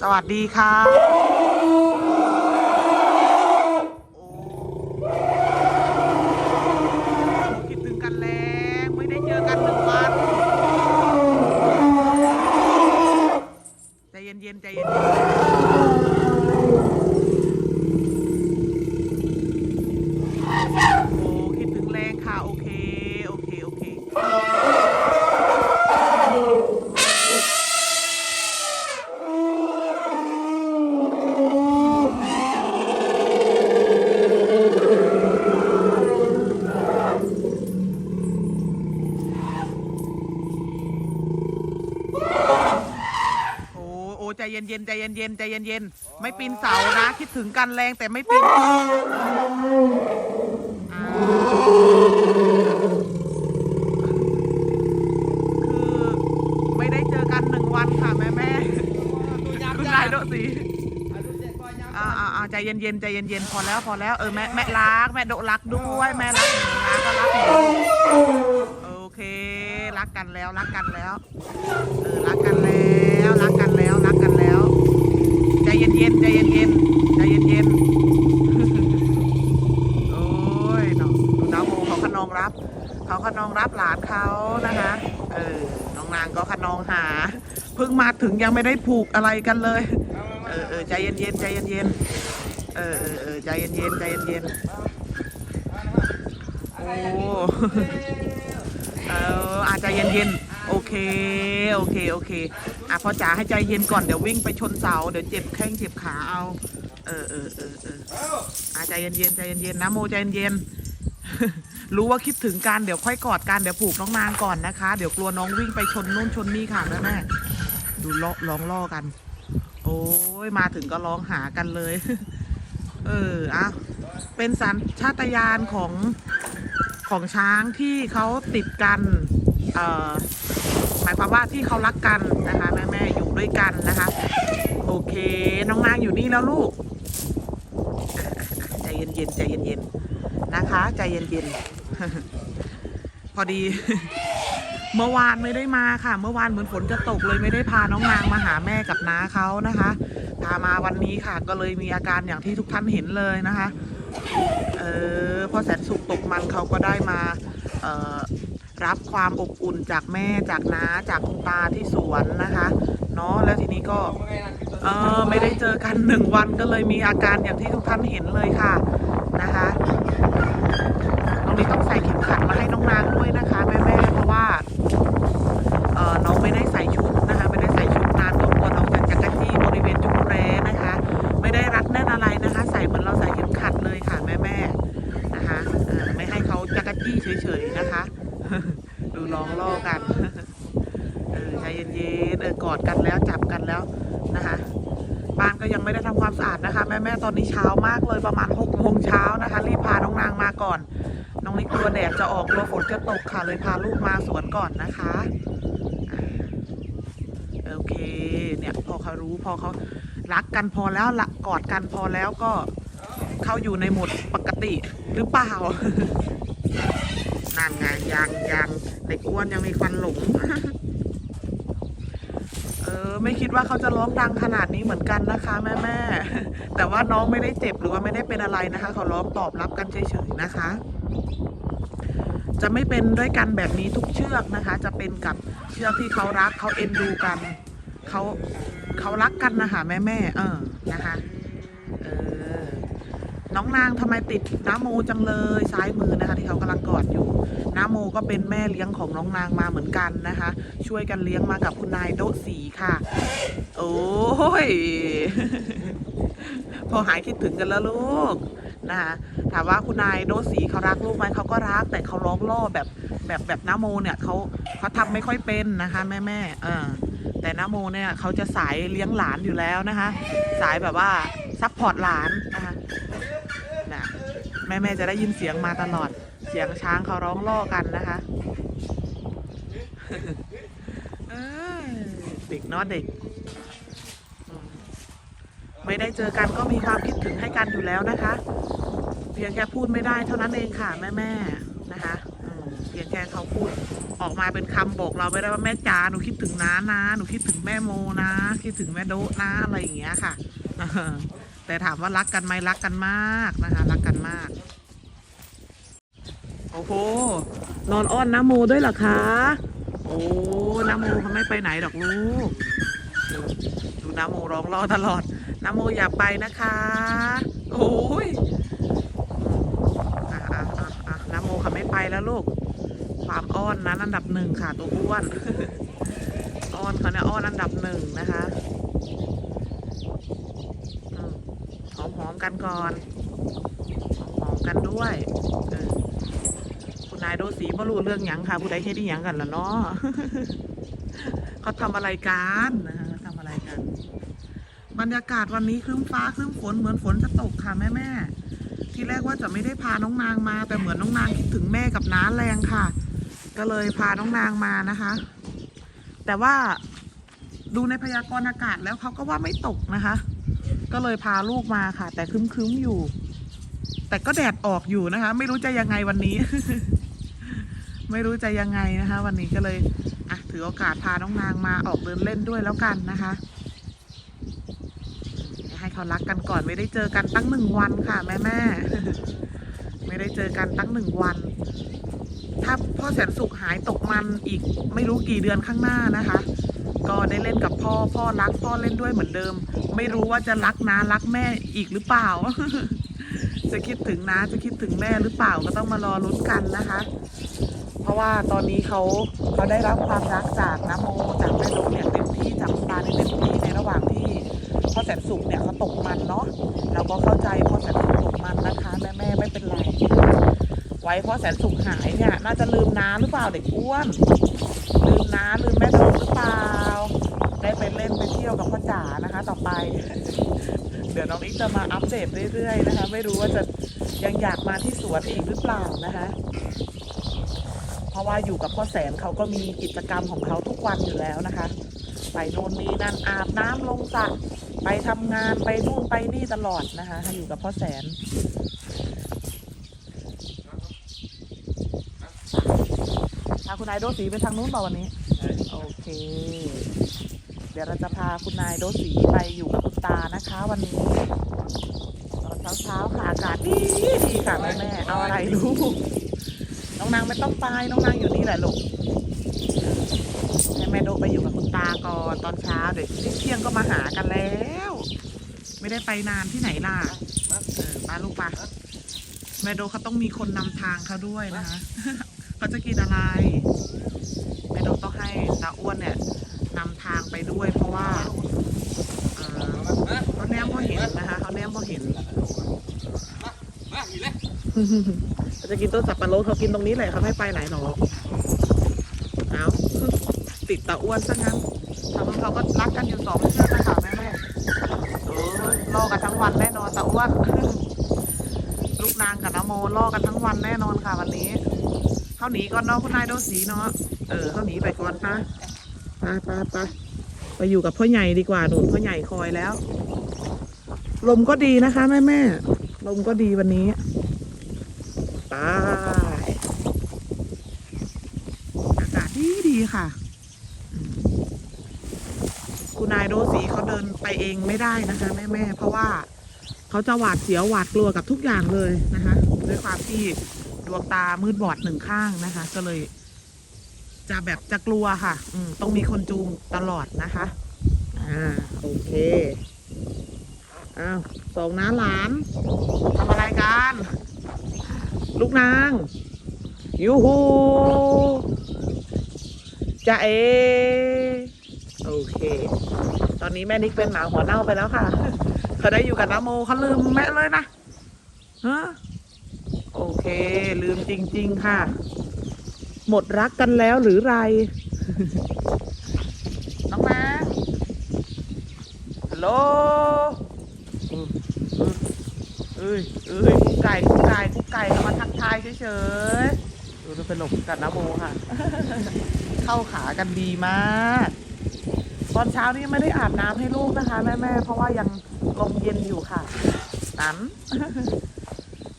สวัสดีครับโอ้คิดถึงกันแล้วไม่ได้เจอกันหนึ่งวันใจเย็นๆใจเย็นๆโอ้คิดถึงแรงค่ะ โอเค โอเค โอเค โอ้โอ้ใจเย็นๆใจเย็นๆใจเย็นๆไม่ปีนเสานะ คิดถึงกันแรงแต่ไม่ปีนอ่าคือไม่ได้เจอกันหนึ่งวันค่ะแม่แม่ๆคุณนายโดสีอ่าอ่าอ่าใจเย็นๆใจเย็นๆพอแล้วพอแล้วเออแม่แม่รักแม่โดรักด้วยแม่รักหนูนะก็รักหนูโอเค รักกันแล้วรักกันแล้วเออรักกันแล้วรักกันแล้วรักกันแล้วใจ เย็นเย็นๆใจเย็นเย็นๆใจเย็นเย็นๆโอ้ยน้องดูน้องโมเขาขนองรับ เขาขนองรับหลานเขานะคะเออน้องนางก็ขนองหาเพิ่งมาถึงยังไม่ได้ผูกอะไรกันเลย เออเออใจเย็นเย็นๆใจเย็นเย็นๆเออเออเออใจเย็นเย็นๆใจเย็นเย็นๆโอ้เอออาใจะเย็นๆ โอเค โอเค โอเค อะพ่อจ๋าให้ใจเย็นก่อน เดี๋ยววิ่งไปชนเสา เดี๋ยวเจ็บแข้งเจ็บขาเอา เออเออเออเอออะใจเย็นๆใจเย็นๆนะโมใจเย็นๆรู้ว่าคิดถึงกัน เดี๋ยวค่อยกอดกัน เดี๋ยวผูกน้องนางก่อนนะคะ เดี๋ยวกลัวน้องวิ่งไปชนนู่นชนนี่ค่ะแม่แม่ๆดูล้อร้องล่อกัน โอ้ยมาถึงก็ร้องหากันเลย เอออะเป็นสัญชาตญาณของของช้างที่เขาติดกัน เอ่อ หมายความว่าที่เขารักกันนะคะแม่แม่อยู่ด้วยกันนะคะ โอเค น้องนางอยู่นี่แล้วลูกอะอะใจเย็นๆใจเย็นๆนะคะ ใจเย็นๆพอดี เมื่อวานไม่ได้มาค่ะ เมื่อวานเหมือนฝนจะตกเลยไม่ได้พาน้องนางมาหาแม่กับน้าเขานะคะ พามาวันนี้ค่ะ ก็เลยมีอาการอย่างที่ทุกท่านเห็นเลยนะคะ เออพอแสนสุขตกมันเขาก็ได้มา เอ่อ รับความอบอุ่นจากแม่จากน้าจากคุณตาที่สวนนะคะเนาะแล้วทีนี้ก็เออไม่ได้เจอกันหนึ่งวันก็เลยมีอาการอย่างที่ทุกท่านเห็นเลยค่ะนะคะน้องนี้ต้องใส่เข็มขัดมาให้น้องนางด้วยนะคะแม่ๆเพราะว่าเออน้องไม่ได้ใส่ ตอนนี้เช้ามากเลยประมาณหกโมงเช้านะคะ รีบพาน้องนางมาก่อน น้องนิกกลัวแดดจะออกกลัวฝนจะตกค่ะ เลยพาลูกมาสวนก่อนนะคะโอเค เนี่ยพอเขารู้พอเขารักกันพอแล้วละกอดกันพอแล้วก็เข้าอยู่ในโหมดปกติหรือเปล่านั่นไงยังยังเด็กอ้วนยังมีควันหลง ไม่คิดว่าเขาจะร้องดังขนาดนี้เหมือนกันนะคะแม่แม่แต่ว่าน้องไม่ได้เจ็บหรือว่าไม่ได้เป็นอะไรนะคะ เขาร้องตอบรับกันเฉยๆนะคะ จะไม่เป็นด้วยกันแบบนี้ทุกเชือกนะคะ จะเป็นกับเชือกที่เขารักเขาเอ็นดูกันเขาเขารักกันนะคะแม่แม่เออนะคะเออ น้องนางทำไมติดน้าโมจังเลยซ้ายมือนะคะ ที่เขากำลังกอดอยู่น้าโมก็เป็นแม่เลี้ยงของน้องนางมาเหมือนกันนะคะ ช่วยกันเลี้ยงมากับคุณนายโดสีค่ะ โอ้ยพอหายคิดถึงกันแล้วลูกนะคะถามว่าคุณนายโดสีเขารักลูกไหมเขาก็รักแต่เขาร้องล่อแบบแบบแบบน้าโมเนี่ยเขาเขาทำไม่ค่อยเป็นนะคะ แม่แม่เออแต่น้าโมเนี่ยเขาจะสายเลี้ยงหลานอยู่แล้วนะคะ สายแบบว่าซัพพอร์ตหลานนะคะ ม่แม่ๆจะได้ยินเสียงมาตลอด เสียงช้างเขาร้องล่อกันนะคะเด็กเนาะเด็ก ไม่ได้เจอกันก็มีความคิดถึงให้กันอยู่แล้วนะคะ เพียงแค่พูดไม่ได้เท่านั้นเองค่ะแม่ๆนะคะ พียงแค่เขาพูด ออกมาเป็นคำบอกเราไม่ได้ว่าแม่จ๋าหนูคิดถึงน้านะหนูคิดถึงแม่โมนะ คิดถึงแม่โดนะอะไรอย่างเงี้ยค่ะแต่ถามว่ารักกันไหมรักกันมากนะคะ รักกันมาก โอ้โหนอนอ้อนน้ำโมด้วยเหรอคะ โอ้น้ำโมเขาไม่ไปไหนหรอกลูกดูน้ำโมร้องรอตลอดน้ำโมอย่าไปนะคะ โอ้ยอะอะอะน้ำโมเขาไม่ไปแล้วลูก ความอ้อนนั้นอันดับหนึ่งค่ะตัวอ้วน อ้อนเขาเนี่ยอ้อนอันดับหนึ่งนะคะหอมหอมๆกันก่อนหอมๆกันด้วยคุณนายโดสีบ่รู้เรื่องหยังค่ะผู้ใดเฮ็ดอีหยังกันล่ะเนาะเขาทำอะไรกันนะคะทำอะไรกัน บรรยากาศวันนี้ครึ้มฟ้าครึ้มฝนเหมือนฝนจะตกค่ะแม่แม่ที่แรกว่าจะไม่ได้พาน้องนางมา แต่เหมือนน้องนางคิดถึงแม่กับน้าแรงค่ะ ก็เลยพาน้องนางมานะคะ แต่ว่าดูในพยากรณ์อากาศแล้วเขาก็ว่าไม่ตกนะคะ ก็เลยพาลูกมาค่ะ แต่ครึ้มๆอยู่ แต่ก็แดดออกอยู่นะคะ ไม่รู้จะยังไงวันนี้ ไม่รู้จะยังไงนะคะ วันนี้ก็เลยอะถือโอกาสพาน้องนางมาออกเดินเล่นด้วยแล้วกันนะคะให้เขารักกันก่อนไม่ได้เจอกันตั้งหนึ่งวันค่ะแม่แม่ไม่ได้เจอกันตั้งหนึ่งวัน ถ้าพ่อแสนสุขหายตกมันอีกไม่รู้กี่เดือนข้างหน้านะคะ ก็ได้เล่นกับพ่อพ่อรักพ่อเล่นด้วยเหมือนเดิม ไม่รู้ว่าจะรักนารักแม่อีกหรือเปล่า จะคิดถึงนาจะคิดถึงแม่หรือเปล่าก็ต้องมารอลุ้นกันนะคะ เพราะว่าตอนนี้เขาเขาได้รับความรักจากน้ำโมจากแม่ลูกเนี่ยเต็มที่จากคุณตาในเต็มที่ในระหว่างที่พ่อแสนสุขเนี่ยเขาตกมันเนาะเราก็เข้าใจพ่อแสนสุขตกมันนะคะแม่แม่ไม่เป็นไร ไว้เพ่อแสนสุขหายเนี่ย น่าจะลืมน้าหรือเปล่าเด็กอ้วน ลืมน้าลืมแม่ดอกหรือเปล่า ได้ไปเล่นไปเที่ยวกับพ่อจ๋านะคะ ต่อไป เดี๋ยวน้องนิกจะมาอัปเดตเรื่อยๆนะคะ ไม่รู้ว่าจะยังอยากมาที่สวนอีกหรือเปล่านะคะ เพราะว่าอยู่กับพ่อแสนเขาก็มีกิจกรรมของเขาทุกวันอยู่แล้วนะคะ ไปโน่นนี่นั่นอาบน้ำลงสระไปทำงานไปนู่นไปนี่ตลอดนะคะอยู่กับพ่อแสนาคุณนายโดสีไปทางนู้นเปล่าวันนี้ โอเค เดี๋ยวเราจะพาคุณนายโดสีไปอยู่กับคุณตานะคะวันนี้ตอนเช้าๆค่ะอากาศดีดีค่ะแม่แม่ๆเอาอะไรลูกน้องนางไม่ต้องไปน้องนางอยู่นี่แหละลูกให้แม่โดไปอยู่กับคุณตาก่อนตอนเช้าเดี๋ยวเที่ยงก็มาหากันแล้ว ไม่ได้ไปนานที่ไหนล่ะเออป้าลูกปะแม่โดเขาต้องมีคนนำทางเขาด้วยนะคะ เขาจะกินอะไรแม่ดกต้องให้ตาอ้วนเนี่ยนำทางไปด้วย เพราะว่าเขาแนมพอเห็นนะคะเขาแนมพอเห็นมาอีกแล้วเขาจะกินต้นสับปะรดเขากินตรงนี้แหละเขาไม่ไปไหนหรอกเอาติดตาอ้วนซะงั้นทางนู้นเขาก็รักกันอยู่สองเชือกนะคะแม่แม่ๆเออล่อกันทั้งวันแน่นอนตาอ้วนลูกนางกับน้โมล่อกันทั้งวันแน่นอนค่ะวันนี้ เขาหนีก่อนเนาะคุณนายโดสีเนาะเออเขาหนีไปก่อนนะไปไปไปไปอยู่กับพ่อใหญ่ดีกว่าหนุนพ่อใหญ่คอยแล้ว ลมก็ดีนะคะแม่แม่ลมก็ดีวันนี้ไปอากาศดีดีค่ะคุณนายโดสีเขาเดินไปเองไม่ได้นะคะแม่แม่เพราะว่าเขาจะหวาดเสียวหวาดกลัวกับทุกอย่างเลยนะคะ ด้วยความที่ ดวงตามืดบอดหนึ่งข้างนะคะ ก็เลย จะแบบจะกลัวค่ะ อืมต้องมีคนจูงตลอดนะคะ อ่า โอเค อ้าวสองน้าหลานทำอะไรกัน ลูกนางยูฮูจะเอ โอเค ตอนนี้แม่นิกเป็นหมาหัวเน่าไปแล้วค่ะ เขาได้อยู่กับน้าโมเขาลืมแม่เลยนะฮะ โอเค ลืมจริง ๆ ค่ะ หมดรักกันแล้วหรือไร น้องนางฮัลโหลอืมอืมเอ้ยเอ้ยกุ๊กไก่กุ๊กไก่กุ๊กไก่เรามาทักทายเฉยๆดูดูเป็นหลบกับน้าโมค่ะ เข้าขากันดีมากตอนเช้านี่ไม่ได้อาบน้ำให้ลูกนะคะ แม่ๆเพราะว่ายังลมเย็นอยู่ค่ะนั้น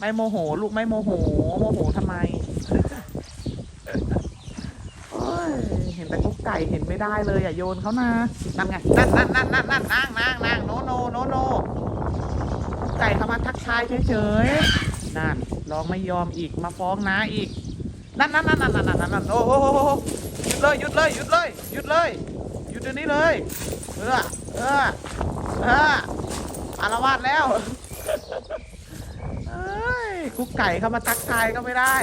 ไม่โมโห ลูกไม่โมโห โมโหทำไมเห็นแต่กุ๊กไก่เห็นไม่ได้เลยอะโยนเขานะนั่นไงนั่นนั่นนั่นนั่นนั่นนางนางนางโนโนโนโนกุ๊กไก่เขามาทักทายเฉยๆนั่นลองไม่ยอมอีกมาฟ้องน้าอีกนั่นนั่นนั่นนั่นนั่นนั่นนั่นโอ้โหหยุดเลยหยุดเลยหยุดเลยหยุดเลยหยุดเดี๋ยวนี้เลย เออเออเอออารวาสแล้ว ยกุ๊กไก่เข้ามาทักทายก็ไม่ได้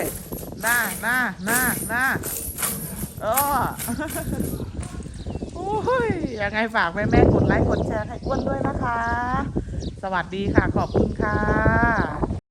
หน้าหน้าหน้าหน้าเออโอ้ยยังไงฝากแม่แม่กดไลค์กดแชร์ให้อ้วนด้วยนะคะ สวัสดีค่ะขอบคุณค่ะ